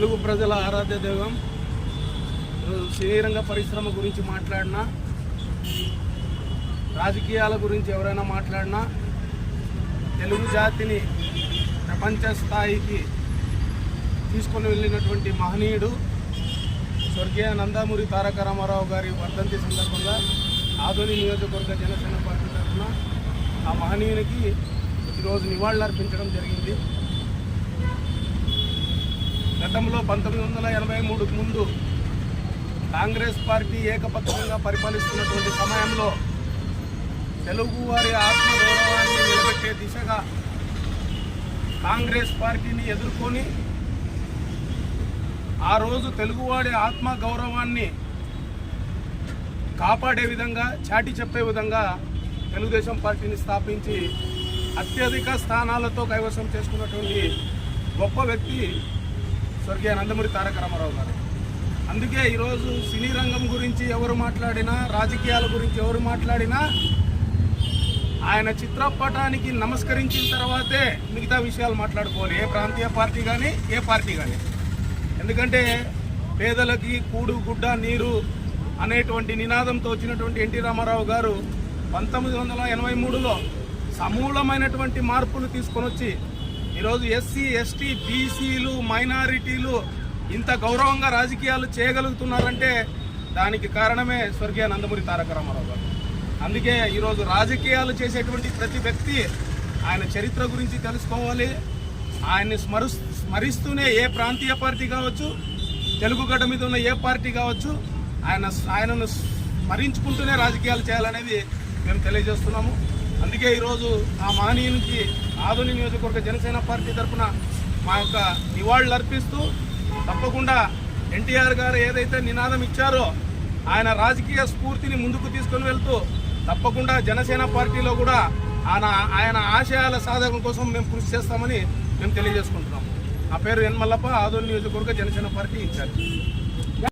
తెలుగు ప్రజల ఆరాధ్య దైవం. ఈరోజు శ్రీరంగ పరిశ్రమ గురించి మాట్లాడినా రాజకీయాల గురించి ఎవరైనా మాట్లాడినా తెలుగు జాతిని ప్రపంచ స్థాయికి తీసుకొని వెళ్ళినటువంటి మహనీయుడు స్వర్గీయ నందమూరి తారక రామారావు గారి వర్ధంతి సందర్భంగా ఆధుని నియోజకవర్గ జనసేన పార్టీ తరఫున ఆ మహనీయునికి ఈరోజు నివాళులర్పించడం జరిగింది. గతంలో పంతొమ్మిది వందల ఎనభై మూడుకు ముందు కాంగ్రెస్ పార్టీ ఏకపక్షంగా పరిపాలిస్తున్నటువంటి సమయంలో తెలుగు వారి ఆత్మగౌరవాన్ని నిలబెట్టే దిశగా కాంగ్రెస్ పార్టీని ఎదుర్కొని ఆ రోజు తెలుగువాడి ఆత్మ గౌరవాన్ని కాపాడే విధంగా చాటి చెప్పే విధంగా తెలుగుదేశం పార్టీని స్థాపించి అత్యధిక స్థానాలతో కైవసం చేసుకున్నటువంటి గొప్ప వ్యక్తి స్వర్గీయ నందమూరి తారక రామారావు గారు. అందుకే ఈరోజు సినీ రంగం గురించి ఎవరు మాట్లాడినా రాజకీయాల గురించి ఎవరు మాట్లాడినా ఆయన చిత్రపటానికి నమస్కరించిన తర్వాతే మిగతా విషయాలు మాట్లాడుకోవాలి. ఏ ప్రాంతీయ పార్టీ కానీ ఏ పార్టీ కానీ ఎందుకంటే పేదలకి కూడు గుడ్డ నీరు అనేటువంటి నినాదంతో వచ్చినటువంటి ఎన్టీ రామారావు గారు పంతొమ్మిది వందల ఎనభై మూడులో సమూలమైనటువంటి మార్పులు తీసుకొని వచ్చి ఈరోజు ఎస్సీ ఎస్టీ బీసీలు మైనారిటీలు ఇంత గౌరవంగా రాజకీయాలు చేయగలుగుతున్నారంటే దానికి కారణమే స్వర్గీయ నందమూరి తారక రామారావు గారు. అందుకే ఈరోజు రాజకీయాలు చేసేటువంటి ప్రతి వ్యక్తి ఆయన చరిత్ర గురించి తెలుసుకోవాలి. ఆయన్ని స్మరు స్మరిస్తూనే ఏ ప్రాంతీయ పార్టీ కావచ్చు తెలుగు గడ్డ మీద ఉన్న ఏ పార్టీ కావచ్చు ఆయన ఆయనను స్మరించుకుంటూనే రాజకీయాలు చేయాలనేది మేము తెలియజేస్తున్నాము. అందుకే ఈరోజు ఆ మహనీయునికి ఆధునిక నియోజకవర్గ జనసేన పార్టీ తరఫున మా యొక్క నివాళులు అర్పిస్తూ తప్పకుండా ఎన్టీఆర్ గారు ఏదైతే నినాదం ఇచ్చారో ఆయన రాజకీయ స్ఫూర్తిని ముందుకు తీసుకొని వెళ్తూ తప్పకుండా జనసేన పార్టీలో కూడా ఆయన ఆయన ఆశయాల సాధన కోసం మేము కృషి చేస్తామని మేము తెలియజేసుకుంటున్నాం. నా పేరు ఎన్ మల్లప్ప ఆదోని నియోజకవర్గ జనసేన పార్టీ ఇన్ఛార్జ్.